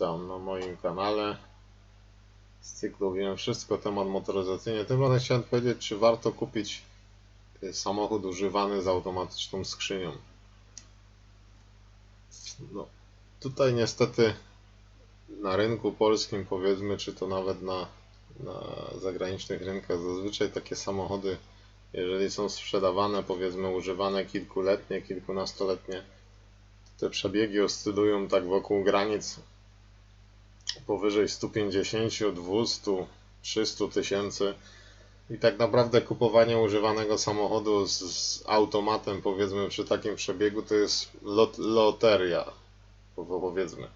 Na moim kanale z cyklu Wiem Wszystko, temat motoryzacyjny. Tym razem chciałem powiedzieć, czy warto kupić y, samochód używany z automatyczną skrzynią. No, tutaj niestety na rynku polskim, powiedzmy, czy to nawet na, na zagranicznych rynkach, zazwyczaj takie samochody, jeżeli są sprzedawane, powiedzmy, używane kilkuletnie, kilkunastoletnie, te przebiegi oscylują tak wokół granic powyżej 150, 200, 300 tysięcy. I tak naprawdę kupowanie używanego samochodu z, z automatem, powiedzmy, przy takim przebiegu, to jest lot, loteria, po- powiedzmy.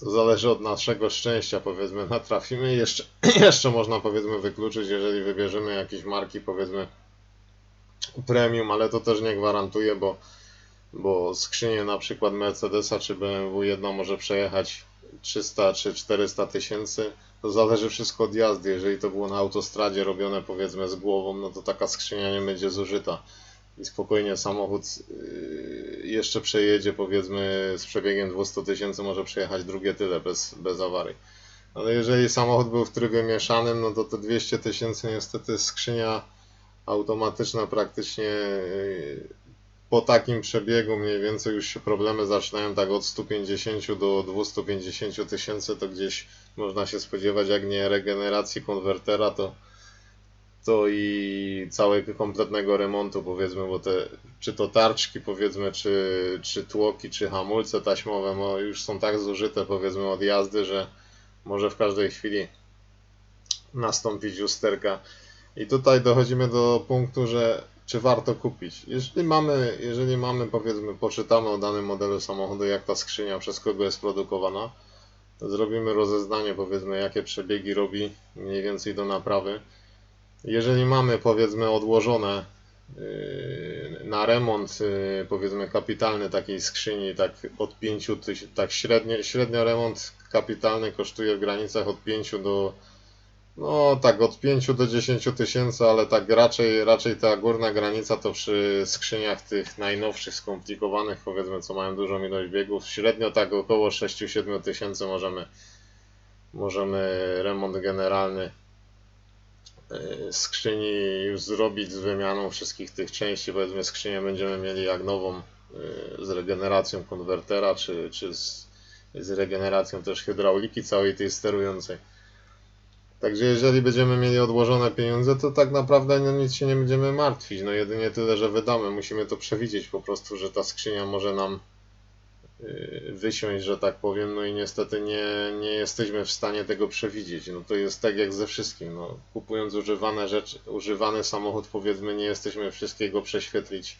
To zależy od naszego szczęścia, powiedzmy, natrafimy. Jeszcze, jeszcze można, powiedzmy, wykluczyć, jeżeli wybierzemy jakieś marki, powiedzmy, premium, ale to też nie gwarantuje, bo bo skrzynię na przykład Mercedesa czy BMW jedna może przejechać 300 czy 400 tysięcy. To zależy wszystko od jazdy. Jeżeli to było na autostradzie robione powiedzmy z głową, no to taka skrzynia nie będzie zużyta. I spokojnie samochód yy, jeszcze przejedzie powiedzmy z przebiegiem 200 tysięcy, może przejechać drugie tyle bez, bez awarii. Ale jeżeli samochód był w trybie mieszanym, no to te 200 tysięcy niestety skrzynia automatyczna praktycznie yy, po takim przebiegu mniej więcej już się problemy zaczynają tak od 150 do 250 tysięcy, to gdzieś można się spodziewać, jak nie regeneracji konwertera, to, to i całego kompletnego remontu powiedzmy, bo te, czy to tarczki powiedzmy, czy, czy tłoki, czy hamulce taśmowe, no już są tak zużyte powiedzmy od jazdy, że może w każdej chwili nastąpić usterka. I tutaj dochodzimy do punktu, że czy warto kupić. Jeżeli mamy, jeżeli mamy powiedzmy, poczytamy o danym modelu samochodu, jak ta skrzynia przez kogo jest produkowana, zrobimy rozeznanie, powiedzmy, jakie przebiegi robi mniej więcej do naprawy. Jeżeli mamy, powiedzmy, odłożone yy, na remont, yy, powiedzmy, kapitalny takiej skrzyni, tak od 5 tysięcy, tak średnio, średnio remont kapitalny kosztuje w granicach od 5 do no tak od 5 do 10 tysięcy, ale tak raczej, raczej ta górna granica to przy skrzyniach tych najnowszych, skomplikowanych, powiedzmy, co mają dużą ilość biegów, średnio tak około 6-7 tysięcy możemy, możemy remont generalny y, skrzyni już zrobić z wymianą wszystkich tych części, powiedzmy skrzynię będziemy mieli jak nową y, z regeneracją konwertera, czy, czy z, z regeneracją też hydrauliki całej tej sterującej. Także jeżeli będziemy mieli odłożone pieniądze, to tak naprawdę no, nic się nie będziemy martwić. No jedynie tyle, że wydamy. Musimy to przewidzieć po prostu, że ta skrzynia może nam yy, wysiąść, że tak powiem. No i niestety nie, nie jesteśmy w stanie tego przewidzieć. No to jest tak jak ze wszystkim. No, kupując używane rzeczy, używany samochód, powiedzmy, nie jesteśmy wszystkiego prześwietlić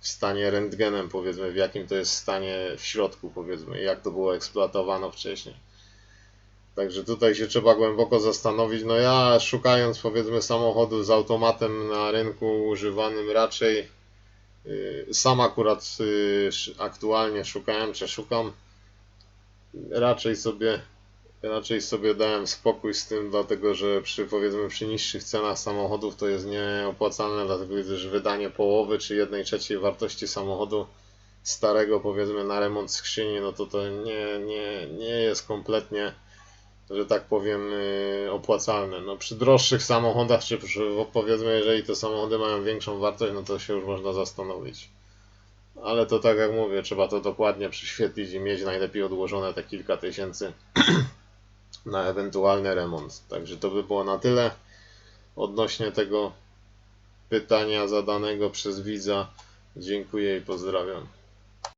w stanie rentgenem, powiedzmy, w jakim to jest stanie w środku, powiedzmy, jak to było eksploatowano wcześniej. Także tutaj się trzeba głęboko zastanowić. No ja szukając powiedzmy samochodu z automatem na rynku używanym raczej yy, sam akurat sz- aktualnie szukałem, czy szukam raczej sobie raczej sobie dałem spokój z tym, dlatego że przy powiedzmy przy niższych cenach samochodów to jest nieopłacalne, dlatego gdyż wydanie połowy czy jednej trzeciej wartości samochodu starego powiedzmy na remont skrzyni, no to to nie, nie, nie jest kompletnie że tak powiem, yy, opłacalne. No, przy droższych samochodach, czy przy, powiedzmy, jeżeli te samochody mają większą wartość, no to się już można zastanowić. Ale to tak jak mówię, trzeba to dokładnie prześwietlić i mieć najlepiej odłożone te kilka tysięcy na ewentualny remont. Także to by było na tyle odnośnie tego pytania zadanego przez widza. Dziękuję i pozdrawiam.